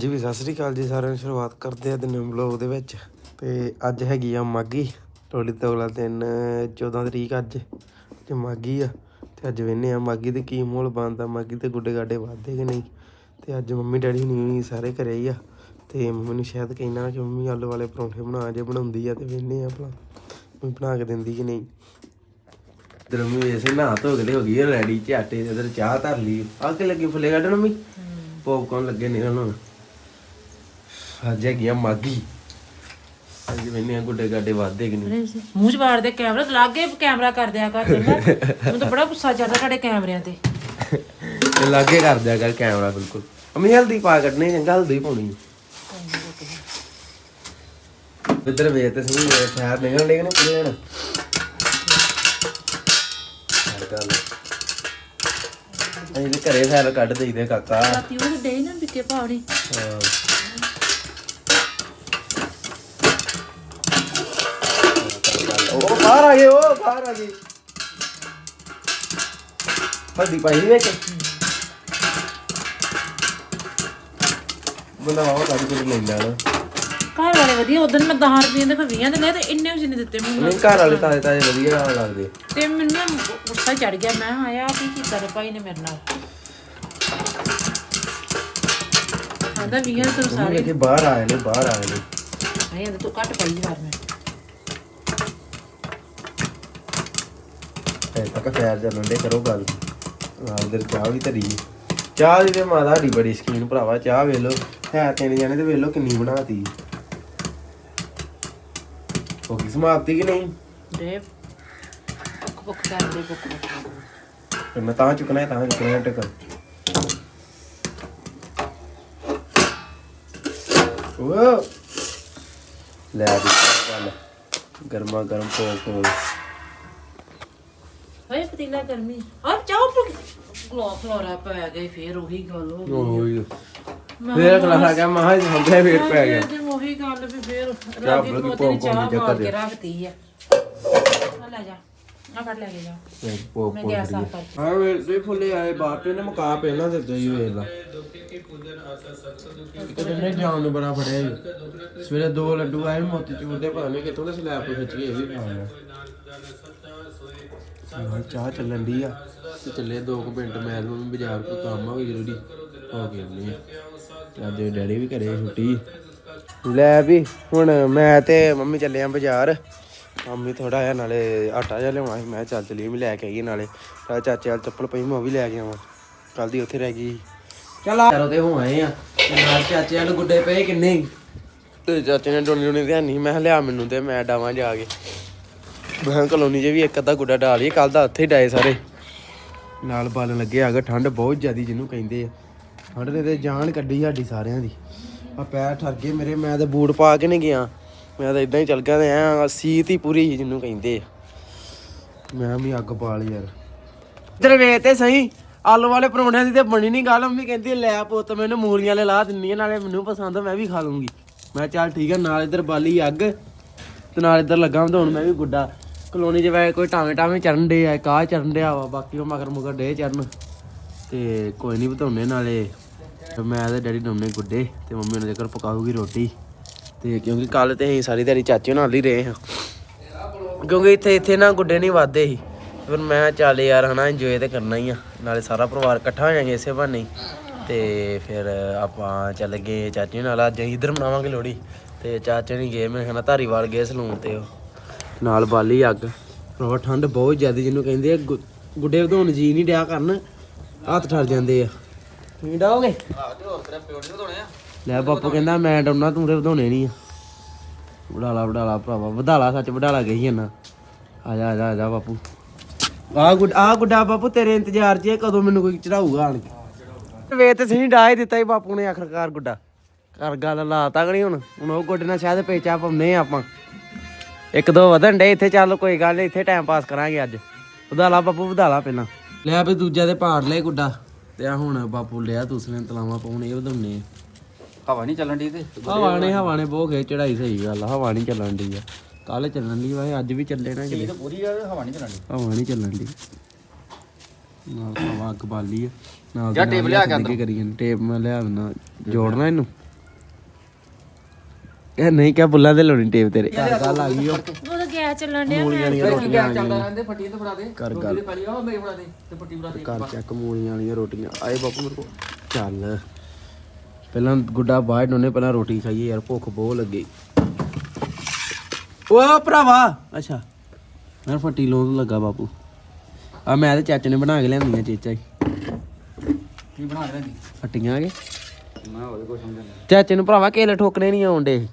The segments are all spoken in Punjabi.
ਜੀ ਵੀ ਸਤਿ ਸ੍ਰੀ ਅਕਾਲ ਜੀ ਸਾਰਿਆਂ ਨੂੰ ਸ਼ੁਰੂਆਤ ਕਰਦੇ ਆ ਦਿਨ ਵਲੌਗ ਦੇ ਵਿੱਚ। ਤੇ ਅੱਜ ਹੈਗੀ ਆ ਮਾਗੀ ਟੋਲੀ ਤੋਲਾ ਦਿਨ 14 ਤਰੀਕ ਅੱਜ ਤੇ ਮਾਗੀ ਆ। ਤੇ ਅੱਜ ਵੇਨੇ ਆ ਮਾਗੀ ਦੇ ਕੀ ਮੋਲ ਬਣਦਾ ਮਾਗੀ ਤੇ ਗੁੱਡੇ ਗਾਡੇ ਵੱਧਦੇ ਕਿ ਨਹੀਂ? ਤੇ ਅੱਜ ਮੰਮੀ ਡੈਡੀ ਨਹੀਂ ਸਾਰੇ ਘਰੇ ਹੀ ਆ। ਤੇ ਮੰਮੀ ਨੂੰ ਸ਼ਾਇਦ ਕਹਿਣਾ ਕਿ ਮੰਮੀ ਆਲੂ ਵਾਲੇ ਪਰੌਂਠੇ ਬਣਾ ਜੇ ਬਣਾਉਂਦੀ ਆ ਤੇ ਵੇਨੇ ਆ ਭਲਾ ਮੰਮੀ ਬਣਾ ਕੇ ਦਿੰਦੀ ਕਿ ਨਹੀਂ? ਇਧਰ ਮੰਮੀ ਵੈਸੇ ਨਹਾ ਧੋ ਕੇ ਹੋ ਗਈ ਰੈਡੀ ਝਾਟੇ ਤੇ ਇਧਰ ਚਾਹ ਧਰ ਲਈ। ਆ ਕੇ ਲੱਗੀ ਫੁੱਲੇ ਕੱਢਣ ਮੰਮੀ? ਪੌਪਕੌਰਨ ਲੱਗੇ ਨੇ ਉਹਨਾਂ ਨੂੰ ਅੱਜ ਹੈਗੀ ਆ ਮਾਗੀ ਅੱਜ ਮੈਨੇ ਆ ਗੁੱਡੇ ਗਾਡੇ ਵਾਦੇ ਕਿ ਨਹੀਂ। ਮੂੰਹ ਚ ਵਾੜ ਦੇ ਕੈਮਰਾ ਤੇ ਲਾਗੇ ਕੈਮਰਾ ਕਰ ਦਿਆ ਕਰ ਚੰਗਾ ਮੈਨੂੰ ਤਾਂ ਬੜਾ ਗੁੱਸਾ ਚੜਦਾ ਤੁਹਾਡੇ ਕੈਮਰਿਆਂ ਤੇ। ਤੇ ਲਾਗੇ ਕਰ ਦਿਆ ਕਰ ਕੈਮਰਾ ਬਿਲਕੁਲ। ਅਮੀ ਹਲਦੀ ਪਾ ਕੱਢਣੀ ਚੰਗਾ ਹਲਦੀ ਪਾਉਣੀ। ਇੱਧਰ ਵੇਖ ਤੇ ਸਹੀ ਵੇਖ ਸ਼ਹਿਰ ਨਿਕਲ ਡੇ ਨੇ ਪੂਰੇ ਹਣ ਅਸੀਂ ਤੇ ਘਰੇ ਫੈਲ ਕੱਢ ਦੇਈਦੇ ਕਾਕਾ। ਰਾਤੀ ਉਹ ਡੇ ਨਾ ਬਿੱਕੇ ਪਾਉਣੀ ਹਾਂ। ਉਹ ਬਾਹਰ ਆ ਗਏ ਉਹ ਬਾਹਰ ਆ ਗਏ ਹਲਦੀ ਪਾਈ ਵਿੱਚ। ਬੰਦਾ ਵਾਵਾ ਕੱਢ ਕੇ ਲੈ ਲੈਣਾ। ਘਰ ਵਾਲੇ ਵਧੀਆ ਉਦੋਂ ਮੈਂ 10 ਰੁਪਏ ਦੇ ਫਿਰ 20 ਦੇ ਲਏ ਤੇ ਇੰਨੇ ਵੀ ਨਹੀਂ ਦਿੱਤੇ ਮੈਨੂੰ ਨਹੀਂ ਘਰ ਵਾਲੇ ਤਾਜ਼ੇ ਤਾਜ਼ੇ ਵਧੀਆ ਲੱਗਦੇ। ਤੇ ਮੈਨੂੰ ਨਾ ਗੁੱਸਾ ਚੜ ਗਿਆ ਮੈਂ ਆਇਆ ਕੀ ਕੀਤਾ ਰੇ ਭਾਈ ਨੇ ਮੇਰੇ ਨਾਲ। ਆਂਦਾ 20 ਦੇ ਤੂੰ ਸਾਰੇ ਬਾਹਰ ਆਏ ਨੇ ਬਾਹਰ ਆਏ ਨੇ। ਨਹੀਂ ਆਂਦਾ ਤੂੰ ਘੱਟ ਪਾਈ ਯਾਰ ਮੈਂ। ਐ ਤੱਕ ਫੈਰ ਚੱਲਣ ਦੇ ਕਰੋ ਗੱਲ। ਨਾਲ ਦੇ ਚਾਹ ਵੀ ਧਰੀ। ਚਾਹ ਦੀ ਤੇ ਮਾਦਾ ਸਾਡੀ ਬੜੀ ਸਕੀਨ ਭਰਾਵਾ ਚਾਹ ਵੇਖ ਲੋ ਹੈ ਤਿੰਨ ਜਾਣੇ ਤੇ ਵੇਖ ਲੋ ਕਿੰਨੀ ਬਣਾਤੀ। ਹੋ ਗਈ ਸਮਾਪਤੀ ਕਿ ਨਹੀਂ? ਦੇ ਭੁੱਖ ਭੁੱਖ ਕਰਦੇ ਭੁੱਖ ਭੁੱਖ ਤੇ ਮੈਂ ਤਾਂ ਚੁੱਕਣਾ ਹੈ, ਤਾਂ ਚੁੱਕਣਾ ਹੈ ਟਕ ਉਹ ਲੈ ਦੀ ਗੱਲ। ਗਰਮਾ ਗਰਮ ਕੋਲ ਕੋਲ ਹੋਏ ਪਤੀਲਾ ਗਰਮੀ। ਆ ਚਾਹ ਉੱਪਰ ਗਲੋ ਫਲੋਰਾ ਪੈ ਗਈ ਫੇਰ ਉਹੀ ਗੱਲ ਹੋ ਗਈ ਓਏ ਫੇਰ ਖਲਾ ਗਿਆ ਮਹਾ ਜੀ ਹੁੰਦੇ ਵੇਟ ਪੈ ਗਿਆ। ਤੇ ਉਹੀ ਗੱਲ ਵੀ ਫੇਰ ਰਾਜੀ ਭੌਂਕ ਚਾਹ ਮਾਰ ਦੇ। ਕੇ ਰੱਖਤੀ ਆ। ਆ ਲੈ ਜਾ। ਆ ਫੜ ਲੈ ਕੇ ਜਾ ਪੋਪ ਮੈਂ ਗਿਆ ਸਾਫ਼ ਕਰ ਹਾਂ ਵੇ ਦੇ ਫੁੱਲੇ ਆਏ ਬਾਹਰ ਤੇ ਨੇ ਮੁਕਾ ਪਹਿਲਾਂ ਦਿੱਤੇ ਹੀ ਵੇਖ ਲਾ। ਕਿਤੇ ਨੇ ਜਾਨ ਨੂੰ ਬੜਾ ਫੜਿਆ ਜੀ। ਸਵੇਰੇ ਦੋ ਲੱਡੂ ਆਏ ਮੋਤੀ ਚੂਰ ਦੇ ਪਤਾ ਨਹੀਂ ਕਿੱਥੋਂ ਦੇ ਸਲੈਬ ਤੋਂ ਖਿੱਚ ਕੇ ਇਹ ਵੀ ਖਾਣਾ ਹਾਂ ਚਾਹ ਚੱਲਣ ਦੀ ਆ। ਤੇ ਚੱਲੇ 2 ਮਿੰਟ ਮੈਂ ਨੂੰ ਬਾਜ਼ਾਰ ਕੋ ਕੰਮ ਆ ਵੀ ਜ਼ਰੂਰੀ ਹੋ ਗਿਆ ਨਹੀਂ ਤੇ ਅੱਜ ਡੈਡੀ ਵੀ ਘਰੇ ਛੁੱਟੀ। ਲੈ ਵੀ ਹੁਣ ਮੈਂ ਤੇ ਮੰਮੀ ਚੱਲੇ ਆ ਬਾਜ਼ਾਰ। ਮੰਮੀ ਥੋੜਾ ਜਿਹਾ ਨਾਲੇ ਆਟਾ ਜਿਹਾ ਲਿਆਉਣਾ ਸੀ। ਮੈਂ ਚੱਲ ਚਲੀਏ ਵੀ ਲੈ ਕੇ ਆਈਏ ਨਾਲੇ। ਨਾਲੇ ਚਾਚੇ ਵਾਲ ਚੱਪਲ ਪਈ ਮੈਂ ਉਹ ਵੀ ਲੈ ਕੇ ਆਵਾਂ। ਕੱਲ ਦੀ ਉੱਥੇ ਰਹਿ ਗਈ ਚੱਲ ਆ। ਤੇ ਹੋ ਆਏ ਆ। ਤੇ ਨਾਲ ਚਾਚੇ ਵਾਲ ਗੁੱਡੇ ਪਏ ਕਿੰਨੇ। ਤੇ ਚਾਚੇ ਨੇ ਡੋਲੀ ਡੋਲੀ ਧਿਆਨੀ ਮੈਂ ਲਿਆ ਮੈਨੂੰ ਤੇ ਮੈਂ ਡਾਵਾਂ ਜਾ ਕੇ। ਮੈਂ ਕਲੋਨੀ 'ਚ ਵੀ ਇੱਕ ਅੱਧਾ ਗੁੱਡਾ ਡਾਲ ਹੀ ਕੱਲ ਦਾ ਉੱਥੇ ਹੀ ਡਾਏ ਸਾਰੇ। ਨਾਲ ਬਾਲਣ ਲੱਗੇ ਆ ਗਏ ਠੰਡ ਬਹੁਤ ਜ਼ਿਆਦੀ ਜਿਹਨੂੰ ਕਹਿੰਦੇ ਆ। ਠੰਡ ਨੇ ਤੇ ਜਾਨ ਕੱਢੀ ਸਾਡੀ ਸਾਰਿਆਂ ਦੀ। ਆ ਪੈਰ ਠਰ ਗਏ ਮੇਰੇ ਮੈਂ ਤੇ ਬੂਟ ਪਾ ਕੇ ਨਹੀਂ ਗਿਆ। ਮੈਂ ਤਾਂ ਇਦਾਂ ਹੀ ਚੱਲ ਗਿਆ ਤੇ ਐ ਸੀਤ ਹੀ ਪੂਰੀ ਸੀ ਜਿਹਨੂੰ ਕਹਿੰਦੇ ਆ। ਮੈਂ ਵੀ ਅੱਗ ਪਾ ਲਈ ਯਾਰ। ਇਧਰ ਵੇਖ ਤੇ ਸਹੀ, ਆਲੂ ਵਾਲੇ ਪਰੌਂਠਿਆਂ ਦੀ ਤੇ ਬਣੀ ਨਹੀਂ ਗੱਲ, ਮੰਮੀ ਕਹਿੰਦੀ ਲੈ ਪੁੱਤ, ਮੈਨੂੰ ਮੂਲੀਆਂ ਲੈ ਲਾ ਦਿੰਨੀ ਆ, ਨਾਲੇ ਮੈਨੂੰ ਪਸੰਦ ਆ ਮੈਂ ਵੀ ਖਾ ਲੂੰਗੀ। ਮੈਂ ਕਿਹਾ ਚੱਲ ਠੀਕ ਆ, ਨਾਲ ਇਧਰ ਬਾਲੀ ਅੱਗ, ਤੇ ਨਾਲ ਇਧਰ ਲੱਗਾ ਵਧਾਉਣ ਮੈਂ ਵੀ ਗੁੱਡਾ। ਕਲੋਨੀ 'ਚ ਵੈ ਕੋਈ ਟਾਵੇਂ ਟਾਵੇਂ ਚਰਨ ਦੇ ਆ ਕਾਹ ਚਰਨ ਡਿਆ ਵਾ, ਬਾਕੀ ਉਹ ਮਗਰ ਮੁਗਰ ਡੇ ਚਰਨ ਤੇ ਕੋਈ ਨਹੀਂ ਵਧਾਉਣੇ ਨਾਲੇ। ਮੈਂ ਤੇ ਡੈਡੀ ਡਾਉਣੇ ਗੁੱਡੇ, ਤੇ ਮੰਮੀ ਉਹਨਾਂ ਦੇ ਘਰ ਪਕਾਉਗੀ ਰੋਟੀ। ਤੇ ਕਿਉਂਕਿ ਕੱਲ ਤੇ ਅਸੀਂ ਸਾਰੀ ਦਿਹਾੜੀ ਚਾਚੇ ਨਾਲ ਹੀ ਰਹੇ ਹਾਂ। ਕਿਉਂਕਿ ਇੱਥੇ ਇੱਥੇ ਨਾ ਗੁੱਡੇ ਨਹੀਂ ਵਾਦੇ ਸੀ। ਫਿਰ ਮੈਂ ਕਿਹਾ ਚੱਲ ਯਾਰ ਹਨਾ ਇੰਜੋਏ ਤੇ ਕਰਨਾ ਹੀ ਆ। ਨਾਲੇ ਸਾਰਾ ਪਰਿਵਾਰ ਇਕੱਠਾ ਹੋ ਜਾਾਂਗੇ ਇਸੇ ਬਹਾਨੇ ਤੇ ਫਿਰ ਆਪਾਂ ਚੱਲ ਗਏ ਚਾਚੇ ਨਾਲ। ਅੱਜ ਅਸੀਂ ਇੱਧਰ ਮਨਾਵਾਂਗੇ ਲੋਹੜੀ। ਤੇ ਚਾਚੇ ਨਹੀਂ ਗਏ, ਮੈਂ ਕਹਿੰਦਾ ਧਾਰੀਵਾਲ ਗਏ ਸਲੂਨ ਤੇ ਉਹ। ਨਾਲ ਬਾਲੀ ਅੱਗ। ਪਰ ਠੰਡ ਬਹੁਤ ਜ਼ਿਆਦਾ, ਜਿਹਨੂੰ ਕਹਿੰਦੇ ਆ ਗੁ- ਗੁੱਡੇ ਵਧਾਉਣ ਜੀ ਨਹੀਂ ਡਿਆ ਕਰਨ। ਹੱਥ ਠਰ ਜਾਂਦੇ ਆ। ਤੁਸੀਂ ਡਾਓਗੇ? ਲੈ ਬਾਪੂ ਕਹਿੰਦਾ ਮੈਂ ਡਾਉਣਾ ਤੂੰ ਤੇ ਵਧਾਉਣੇ ਨਹੀਂ ਆ। ਵਡਾਲਾ ਵਡਾਲਾ ਭਰਾਵਾ, ਵਧਾਲਾ, ਸੱਚ ਵਡਾਲਾ ਗਈ ਜਾਂਦਾ। ਆ ਜਾ ਆ ਜਾ ਆ ਜਾ ਬਾਪੂ। ਆ ਗੁੱਡ ਆ ਗੁੱਡਾ ਬਾਪੂ, ਤੇਰੇ ਇੰਤਜ਼ਾਰ 'ਚ ਇਹ ਕਦੋਂ ਮੈਨੂੰ ਕੋਈ ਚੜਾਊਗਾ ਆਣ ਕੇ। ਵੇ ਤੇ ਸਹੀ ਡਾ ਦਿੱਤਾ ਹੀ ਬਾਪੂ ਨੇ ਆਖਰਕਾਰ ਗੁੱਡਾ। ਕਰ ਗੱਲ ਲਾਤਾ ਕਿ ਨਹੀਂ ਹੁਣ? ਹੁਣ ਉਹ ਗੁੱਡੇ ਨਾਲ ਸ਼ਾਇਦ ਪੇਚਾ ਪਾਉਂਦੇ ਆ ਆਪਾਂ। ਇੱਕ ਦੋ ਵਧਣ ਡੇ ਇੱਥੇ ਚੱਲ ਕੋਈ ਗੱਲ ਨਹੀਂ ਇੱਥੇ ਟਾਈਮ ਪਾਸ ਕਰਾਂਗੇ ਅੱਜ। ਵਧਾਲਾ ਬਾਪੂ, ਵਧਾਲਾ ਪਹਿਲਾਂ। ਲਿਆ ਵੀ ਦੂਜਾ ਤੇ ਪਾੜ ਲੈ ਗੁੱਡਾ। ਤੇ ਆ ਹੁਣ ਬਾਪੂ ਲਿਆ, ਦੂਸਰੇ ਤਲਾਵਾ ਪਾਉਣ, ਇਹ ਵਧਾਉਣੇ ਆ। ਹਵਾ ਨਹੀਂ ਚੱਲਣ ਦੀ ਤੇ ਹਵਾ ਨੇ ਹਵਾ ਨੇ ਬਹੁਤ ਖੇ ਚੜਾਈ ਸਹੀ ਗੱਲ ਆ ਹਵਾ ਨਹੀਂ ਚੱਲਣ ਦੀ ਆ। ਕੱਲ ਚੱਲਣ ਦੀ ਵਾ ਅੱਜ ਵੀ ਚੱਲੇ ਨਾ ਕਿਤੇ। ਪੂਰੀ ਆ ਹਵਾ ਨਹੀਂ ਚੱਲਣ ਦੀ ਹਵਾ ਨਹੀਂ ਚੱਲਣ ਦੀ ਨਾਲ ਹਵਾ ਅੱਗ ਬਾਲੀ ਆ ਨਾਲ ਜਾਂ ਟੇਪ ਲਿਆ ਕੇ ਅੰਦਰ। ਕਰੀ ਜਾਂਦੇ ਟੇਪ ਮੈਂ ਲਿਆ ਦਿੰਦਾ ਜੋੜਨਾ ਇਹਨੂੰ। ਕਹ ਨਹੀਂ ਕਿਆ ਬੁੱਲਾਂ ਤੇ ਲਾਉਣੀ ਟੇਪ ਤੇਰੇ। ਘਰ ਗੱਲ ਆ ਗਈ ਉਹ ਉਹ ਤਾਂ ਗੈਸ ਚੱਲਣ ਡਿਆ ਮੂਲੀਆਂ ਵਾਲੀਆਂ ਰੋਟੀਆਂ ਆ ਗਈਆਂ। ਰਹਿੰਦੇ ਫੱਟੀ ਤੇ ਫੜਾ ਦੇ। ਕਰ ਗੱਲ। ਪਾਲੀ ਆ ਮੇਰੇ ਫੜਾ ਦੇ ਤੇ ਫੱਟੀ ਫੜਾ ਦੇ। ਘਰ ਚੱਕ ਮੂਲੀਆਂ ਵਾਲੀਆਂ ਰੋਟੀਆਂ। ਆਏ ਬਾਪੂ ਮੇਰੇ ਕੋਲ। ਚੱਲ। ਪਹਿਲਾਂ ਗੁੱਡਾ ਬਾਹਰ ਡੋਨੇ ਪਹਿਲਾਂ ਰੋਟੀ ਖਾਈਏ ਯਾਰ ਭੁੱਖ ਬਹੁਤ ਲੱਗੀ। ਓ ਭਰਾਵਾ ਅੱਛਾ। ਮੈਂ ਫੱਟੀ ਲੋਨ ਲੱਗਾ ਬਾਪੂ। ਆ ਮੈਂ ਤੇ ਚਾਚੇ ਨੇ ਬਣਾ ਕੇ ਲਿਆਂਦੀਆਂ ਚੇਚਾ ਹੀ ਕੀ ਬਣਾ ਰਹੇ ਦੀ ਫੱਟੀਆਂ ਆ ਕੇ। ਮੈਂ ਉਹਦੇ ਕੋਲ ਸਮਝ ਚਾਚੇ ਨੂੰ ਭਰਾਵਾ ਕੇਲੇ ਠੋਕਣੇ ਨਹੀਂ ਆਉਂਦੇ।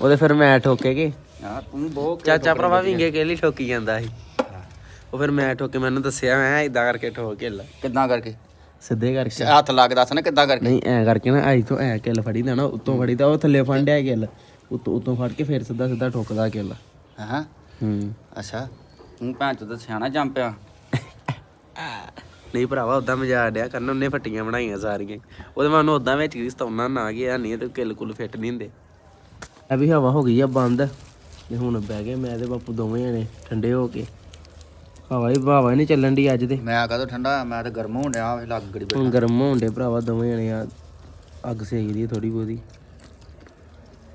ਉਹਦੇ ਫਿਰ ਮੈਂ ਠੋਕੇਗੇ ਯਾਰ ਤੂੰ ਬਹੁਤ ਚਾਚਾ ਭਰਾਵਾ ਵਿੰਗੇ ਕੇਲੀ ਠੋਕੀ ਜਾਂਦਾ ਸੀ। ਉਹ ਫਿਰ ਮੈਂ ਠੋਕੇ ਮੈਨੂੰ ਦੱਸਿਆ ਮੈਂ ਇਦਾਂ ਕਰਕੇ ਠੋਕ ਕੇ ਲਾ ਕਿੱਦਾਂ ਕਰਕੇ? ਸਿੱਧੇ ਕਰਕੇ। ਹੱਥ ਲਾ ਕੇ ਦੱਸ ਨਾ ਕਿੱਦਾਂ ਕਰਕੇ। ਨਹੀਂ ਐ ਕਰਕੇ ਨਾ ਆਈ ਤੋਂ ਐ ਕਿੱਲ ਫੜੀ ਨਾ ਉੱਤੋਂ ਫੜੀ ਦਾ ਉਹ ਥੱਲੇ ਫੰਡਿਆ ਕਿੱਲ। ਉੱਤੋਂ ਉੱਤੋਂ ਫੜ ਕੇ ਫਿਰ ਸਿੱਧਾ ਸਿੱਧਾ ਠੋਕਦਾ ਕਿੱਲ। ਹਾਂ? ਹੂੰ। ਅੱਛਾ। ਤੂੰ ਭੈਣ ਚੋਦ ਸਿਆਣਾ ਜੰਮ ਪਿਆ। ਨਹੀਂ ਭਰਾਵਾ ਉਦਾਂ ਮਜ਼ਾਕ ਡਿਆ ਕਰਨ ਉਹਨੇ ਫੱਟੀਆਂ ਬਣਾਈਆਂ ਸਾਰੀਆਂ। ਉਹਦੇ ਮੈਂ ਉਹਨੂੰ ਉਦਾਂ ਵਿੱਚ ਹੀ ਸਤਾਉਣਾ ਨਾ ਗਿਆ ਨਹੀਂ ਤੇ ਕਿੱਲ ਕੁੱਲ ਫਿੱਟ ਨਹੀਂ ਹੁੰਦੇ। ਐ ਵੀ ਹਵਾ ਹੋ ਗਈ ਆ ਬੰਦ। ਤੇ ਹੁਣ ਬਹਿ ਗਏ ਮੈਂ ਤੇ ਬਾਪੂ ਦੋਵੇਂ ਜਣੇ ਠੰਡੇ ਹੋ ਕੇ। ਹਵਾ ਹੀ ਹਵਾ ਹੀ ਨਹੀਂ ਚੱਲਣ ਦੀ ਅੱਜ ਤੇ। ਮੈਂ ਕਦੋਂ ਠੰਡਾ? ਮੈਂ ਤਾਂ ਗਰਮ ਹੋਣ ਡਿਆ ਲੱਗ ਗੜੀ ਬੈਠਾ। ਹੁਣ ਗਰਮ ਹੋਣ ਦੇ ਭਰਾਵਾ ਦੋਵੇਂ ਜਣੇ ਆ। ਅੱਗ ਸੇਕ ਦੀ ਥੋੜੀ ਬਹੁਤੀ।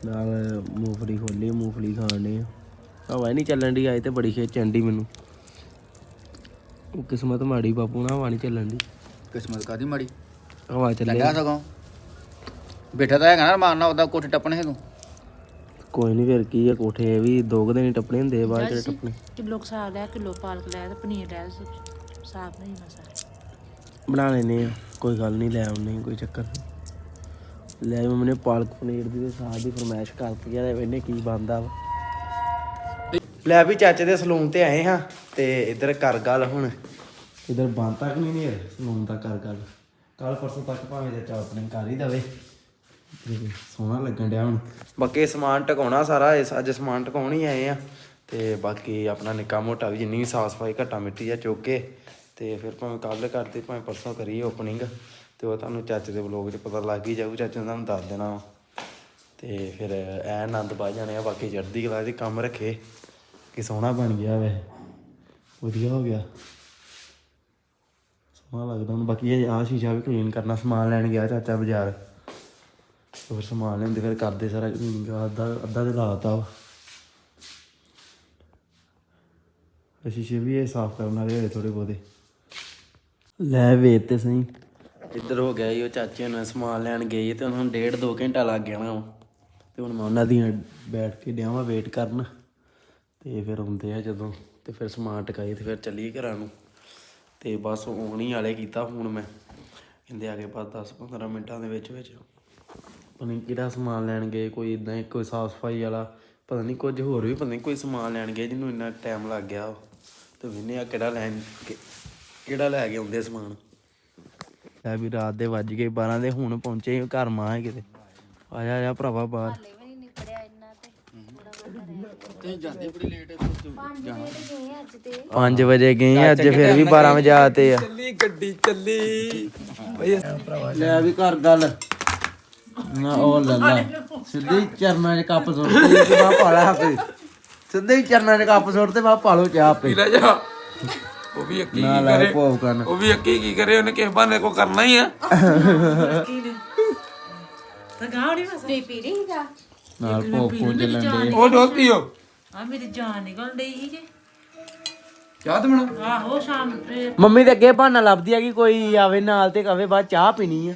ਨਾਲ ਮੂੰਗਫਲੀ ਖੋਲੀ ਮੂੰਗਫਲੀ ਖਾਣ ਦੇ ਹਵਾ ਹੀ ਨਹੀਂ ਚੱਲਣ ਦੀ ਅੱਜ ਤੇ ਬੜੀ ਖੇਚ ਚੰਡੀ ਮੈਨੂੰ। ਉਹ ਕਿਸਮਤ ਮਾੜੀ ਬਾਪੂ ਨਾ ਹਵਾ ਨਹੀਂ ਚੱਲਣ ਦੀ ਕਿਸਮਤ ਕਾਦੀ ਮਾੜੀ? ਹਵਾ ਚੱਲੇ। ਲੱਗਾ ਸਗੋਂ। ਬੈਠਾ ਤਾਂ ਹੈਗਾ ਨਾ ਮਾਰਨਾ ਉਹਦਾ ਕੋਠੇ ਟੱਪਣੇ ਤੂੰ ਕੋਈ ਨਹੀਂ ਫਿਰ ਕੀ ਆ ਕੋਠੇ ਵੀ ਦੋ ਕੁ ਦਿਨ ਹੀ ਟੱਪਣੇ ਹੁੰਦੇ ਆ ਬਾਅਦ ਚ ਟੱਪਣੇ। ਕਿਲੋ ਸਾਗ ਲੈ ਕਿਲੋ ਪਾਲਕ ਲੈ ਤੇ ਪਨੀਰ ਲੈ ਸਾਗ ਨਹੀਂ ਮਸਾ ਬਣਾ ਲੈਨੇ ਆ ਕੋਈ ਗੱਲ ਨਹੀਂ ਲੈ ਆਉਨੇ ਕੋਈ ਚੱਕਰ ਨਹੀਂ ਲੈ ਮੰਮੀ ਨੇ ਪਾਲਕ ਪਨੀਰ ਦੀ ਤੇ ਸਾਗ ਦੀ ਫਰਮਾਇਸ਼ ਕਰਤੀ ਆ ਵੇਨੇ ਕੀ ਬੰਦਾ ਵਾ। ਲੈ ਵੀ ਚਾਚੇ ਦੇ ਸਲੂਨ ਤੇ ਆਏ ਹਾਂ ਤੇ ਇੱਧਰ ਕਰ ਗੱਲ ਹੁਣ। ਇੱਧਰ ਬੰਦ ਤੱਕ ਨਹੀਂ ਨਹੀਂ ਸਲੂਨ ਦਾ ਕਰ ਗੱਲ। ਕੱਲ ਪਰਸੋਂ ਤੱਕ ਭਾਵੇਂ ਚਾਹ ਆਪਣੇ ਕਰ ਹੀ ਦਵੇ ਸੋਹਣਾ ਲੱਗਣ ਡਿਆ ਹੁਣ। ਬਾਕੀ ਸਮਾਨ ਟਿਕਾਉਣਾ ਸਾਰਾ, ਇਸ ਅੱਜ ਸਮਾਨ ਟਿਕਾਉਣ ਹੀ ਆਏ ਆ। ਤੇ ਬਾਕੀ ਆਪਣਾ ਨਿੱਕਾ ਮੋਟਾ ਵੀ ਜਿੰਨੀ ਵੀ ਸਾਫ਼ ਸਫ਼ਾਈ ਘਟਾ ਮਿੱਟੀ ਆ ਚੁੱਕ ਕੇ, ਤੇ ਫਿਰ ਭਾਵੇਂ ਕੱਲ ਕਰਦੇ, ਭਾਵੇਂ ਪਰਸੋਂ ਕਰੀਏ ਓਪਨਿੰਗ ਤੇ ਉਹ ਤੁਹਾਨੂੰ ਚਾਚੇ ਦੇ ਵਲੋਗ 'ਚ ਪਤਾ ਲੱਗ ਹੀ ਜਾਊ, ਚਾਚੇ ਨੇ ਤੁਹਾਨੂੰ ਦੱਸ ਦੇਣਾ ਵਾ। ਤੇ ਫਿਰ ਐ ਆਨੰਦ ਪਾ ਜਾਣੇ ਆ, ਬਾਕੀ ਚੜ੍ਹਦੀ ਕਲਾ 'ਚ ਕੰਮ ਰੱਖੇ, ਕਿ ਸੋਹਣਾ ਬਣ ਗਿਆ ਵੈ ਵਧੀਆ ਹੋ ਗਿਆ। ਸੋਹਣਾ ਲੱਗਦਾ ਹੁਣ, ਬਾਕੀ ਇਹ ਆਹ ਸ਼ੀਸ਼ਾ ਵੀ ਕਲੀਨ ਕਰਨਾ, ਸਮਾਨ ਲੈਣ ਗਿਆ ਚਾਚਾ ਬਾਜ਼ਾਰ। ਤੇ ਫਿਰ ਸਮਾਨ ਲੈਂਦੇ, ਫਿਰ ਕਰਦੇ ਸਾਰਾ ਅੱਧਾ ਅੱਧਾ ਤੇ ਲਾਤਾ ਵਾ ਸ਼ੀਸ਼ੇ ਵੀ ਇਹ ਸਾਫ਼ ਕਰਨ ਵਾਲੇ ਹੋਏ ਥੋੜੇ ਬਹੁਤੇ। ਲੈ ਵੇਤ ਤੇ ਸਹੀ। ਇੱਧਰ ਹੋ ਗਿਆ ਜੀ, ਉਹ ਚਾਚੇ ਨਾਲ ਸਮਾਨ ਲੈਣ ਗਏ ਤੇ ਹੁਣ ਡੇਢ ਦੋ ਘੰਟਾ ਲੱਗ ਗਿਆ ਨਾ ਤੇ ਹੁਣ ਮੈਂ ਉਹਨਾਂ ਦੀਆਂ ਬੈਠ ਕੇ ਡਿਆ ਵਾਂ ਵੇਟ ਕਰਨ। ਤੇ ਫਿਰ ਆਉਂਦੇ ਆ ਜਦੋਂ, ਤੇ ਫਿਰ ਸਮਾਨ ਟਕਾਈ ਤੇ ਫਿਰ ਚੱਲੀਏ ਘਰਾਂ ਨੂੰ। ਤੇ ਬਸ ਆਉਣ ਹੀ ਵਾਲੇ ਕੀਤਾ ਹੁਣ ਮੈਂ। ਕਹਿੰਦੇ ਆ ਕੇ ਬਸ 10 15 ਮਿੰਟਾਂ ਦੇ ਵਿੱਚ ਵਿੱਚ। ਪਤਾ ਨਹੀਂ ਕਿਹੜਾ ਸਮਾਨ ਲੈਣ ਗਏ ਕੋਈ ਇਦਾਂ ਹੀ ਕੋਈ ਸਾਫ਼ ਸਫ਼ਾਈ ਵਾਲਾ ਪਤਾ ਨਹੀਂ ਕੁਝ ਹੋਰ ਵੀ ਪਤਾ ਨਹੀਂ ਕੋਈ ਸਮਾਨ ਲੈਣ ਗਏ ਜਿਹਨੂੰ ਇੰਨਾ ਟਾਈਮ ਲੱਗ ਗਿਆ। ਤੇ ਵਿਨੇ ਆ ਕਿਹੜਾ ਲੈਣ ਕਿ- ਕਿਹੜਾ ਲੈ ਕੇ ਆਉਂਦੇ ਸਮਾਨ। ਲੈ ਵੀ ਰਾਤ ਦੇ ਵੱਜ ਗਏ 12 ਦੇ ਹੁਣ ਪਹੁੰਚੇ ਘਰ ਮਾਂ ਹੈ ਕਿਤੇ ਆ ਜਾ ਆ ਜਾ ਭਰਾਵਾ ਬਾਹਰ ਤੇ। ਜਾਂਦੇ ਬੜੀ ਲੇਟ 5 ਵਜੇ ਗਏ ਅੱਜ ਫਿਰ ਵੀ 12 ਵਜੇ ਆਤੇ ਆ। ਚੱਲੀ ਗੱਡੀ ਚੱਲੀ। ਲੈ ਵੀ ਘਰ ਗੱਲ। ਨਾ ਉਹ ਲੱਲਾ ਸਿੱਧੇ ਹੀ ਚਰਨਾਂ 'ਚ ਕੱਪ ਸੁੱਟਦੇ ਤੇ ਬਾ ਪਾਲਾ ਆਪੇ। ਸਿੱਧੇ ਹੀ ਚਰਨਾਂ 'ਚ ਕੱਪ ਸੁੱਟਦੇ ਬਾ ਪਾਲੋ ਚਾਹ ਆਪੇ। ਲੈ ਜਾ। ਉਹ ਵੀ ਅੱਕੀ ਨਾ ਭੋਗ ਕਰਨ। ਉਹ ਵੀ ਅੱਕੀ ਕੀ ਕਰੇ? ਉਹਨੇ ਕਿਸੇ ਬਹਾਨੇ ਕੋ ਕਰਨਾ ਹੀ ਆ। ਤਾਂ ਗਾਉ ਨਹੀਂ ਮਸਾ ਨਾਲ ਭੋਗ ਪੂੰ ਚੱਲਣ ਦੇ ਉਹ ਡੋਲਤੀ ਹੋ। ਆ ਮੇਰੀ ਜਾਨ ਨਿਕਲ ਡਈ ਸੀ ਜੇ। ਚਾਹ ਤੇ ਬਣਾ। ਆਹੋ ਸ਼ਾਮ ਮੰਮੀ ਦੇ ਅੱਗੇ ਬਹਾਨਾ ਲੱਭਦੀ ਆ ਕਿ ਕੋਈ ਆਵੇ ਨਾਲ ਤੇ ਕਵੇ ਬਾਅਦ ਚਾਹ ਪੀਣੀ ਆ।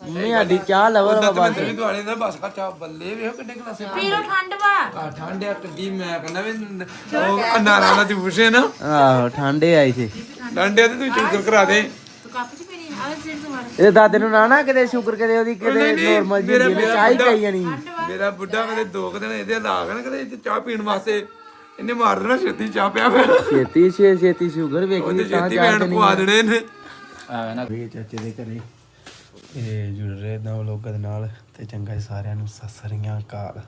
ਮੰਮੀ ਸਾਡੀ ਚਾਹ ਲਵਰ ਵਾ ਬਸ ਤੇਰੇ ਦੁਆਲੇ ਦਾ ਬਸ ਕਰ ਚਾਹ ਬੱਲੇ ਵੇਖੋ ਕਿੰਨੇ ਗਲਾਸੇ ਪੀਰੋ ਠੰਡ ਵਾ। ਆ ਠੰਡਿਆ ਕੱਢੀ ਮੈਂ ਕਹਿੰਦਾ ਵੀ ਉਹ ਅਨਾਰਾਂ ਦਾ ਜੂਸ ਹੈ ਨਾ। ਆਹੋ ਠੰਡੇ ਆਈ ਸੀ। ਡਾਂਡਿਆ ਤੇ ਤੂੰ ਚੁੱਕਰ ਕਰਾ ਦੇ। ਤੂੰ ਕੱਪ ਚ ਪੀਣੀ ਆ ਸਿਰ ਤੋਂ ਮਾਰ ਇਹਦੇ ਦਾਦੇ ਨੂੰ ਨਾ ਨਾ ਕਿਤੇ ਸ਼ੂਗਰ ਕਿਤੇ ਉਹਦੀ ਕਿਤੇ ਨੋਰਮਲ ਜੀ ਹੁੰਦੀ ਨੇ ਚਾਹ ਹੀ ਪਈ ਜਾਣੀ। ਮੇਰਾ ਬੁੱਢਾ ਮੇਰੇ ਦੋ ਕੁ ਦਿਨ ਇਹਦੇ ਲਾ ਕੇ ਨਾ ਕਦੇ ਇੱਥੇ ਚਾਹ ਪੀਣ ਵਾਸਤੇ। ਇਹਨੇ ਮਾਰ ਦੇਣਾ ਛੇਤੀ ਚਾਹ ਪਿਆ ਫਿਰ। ਛੇਤੀ ਛੇ ਛੇਤੀ ਸ਼ੂਗਰ ਵੇਖੀ ਉਹਦੇ ਤਾਂ ਛੇਤੀ ਜਾ ਭੈਣ ਪਵਾ ਦੇਣੇ ਨੇ ਆਵੇ ਨਾ। ਵੀ ਚਾਚੇ ਦੇ ਘਰੇ। ਇਹ ਜੁੜ ਰਹੇ ਨਾ ਲੋਕਾਂ ਦੇ ਨਾਲ ਤੇ ਚੰਗਾ ਜੀ ਸਾਰਿਆਂ ਨੂੰ ਸਤਿ ਸ੍ਰੀ ਅਕਾਲ।